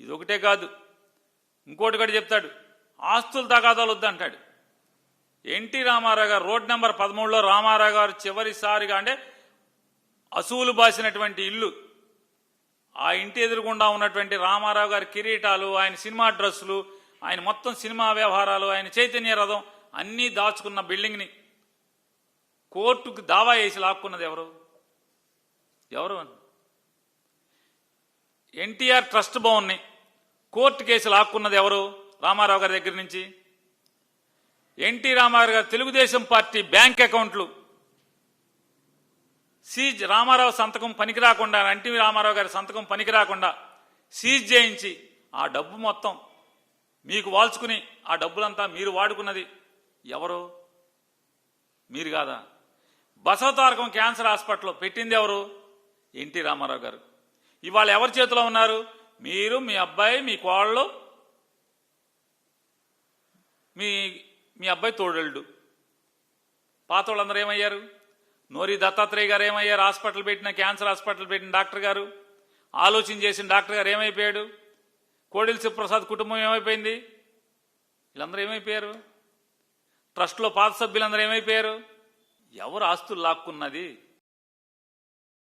ఇది ఒకటే కాదు. ఇంకోటి కూడా చెప్తాడు. ఆస్తుల తగాదాలు వద్దంటాడు ఎన్టీ రామారావు గారు రోడ్ నెంబర్ పదమూడులో రామారావు గారు చివరిసారిగా అంటే అసూలు బాసినటువంటి ఇల్లు. ఆ ఇంటి ఎదురుగుండా ఉన్నటువంటి రామారావు గారి కిరీటాలు ఆయన సినిమా డ్రెస్సులు ఆయన మొత్తం సినిమా వ్యవహారాలు ఆయన చైతన్య రథం అన్నీ దాచుకున్న బిల్డింగ్ని కోర్టుకు దావా వేసి లాక్కున్నది ఎవరు? ఎవరు? ఎన్టీఆర్ ట్రస్ట్ భవన్ని. కోర్టు కేసు లాక్కున్నది ఎవరు? రామారావు గారి దగ్గర నుంచి. ఎన్టీ రామారావు గారు తెలుగుదేశం పార్టీ బ్యాంక్ అకౌంట్లు. సీజ్ రామారావు సంతకం పనికి రాకుండా ఎన్టీ రామారావు గారి సంతకం పనికి రాకుండా సీజ్ చేయించి ఆ డబ్బు మొత్తం మీకు వాల్చుకుని ఆ డబ్బులంతా మీరు వాడుకున్నది ఎవరు? మీరు కాదా? బసవతారకం క్యాన్సర్ హాస్పిటల్లో పెట్టింది ఎవరు? ఎన్టీ రామారావు గారు. ఇవాళ ఎవరి చేతిలో ఉన్నారు? మీరు మీ అబ్బాయి మీ కోళ్ళు మీ మీ అబ్బాయి తోడళ్ళు పాత వాళ్ళందరూ ఏమయ్యారు? నోరి దత్తాత్రేయ గారు ఏమయ్యారు? హాస్పిటల్ పెట్టిన క్యాన్సర్ హాస్పిటల్ పెట్టిన డాక్టర్ గారు? ఆలోచన చేసిన డాక్టర్ గారు ఏమైపోయాడు? కోడెల శివప్రసాద్ కుటుంబం ఏమైపోయింది? వీళ్ళందరూ ఏమైపోయారు? ట్రస్ట్లో పాత సభ్యులందరూ ఏమైపోయారు? ఎవరు ఆస్తులు లాక్కున్నది?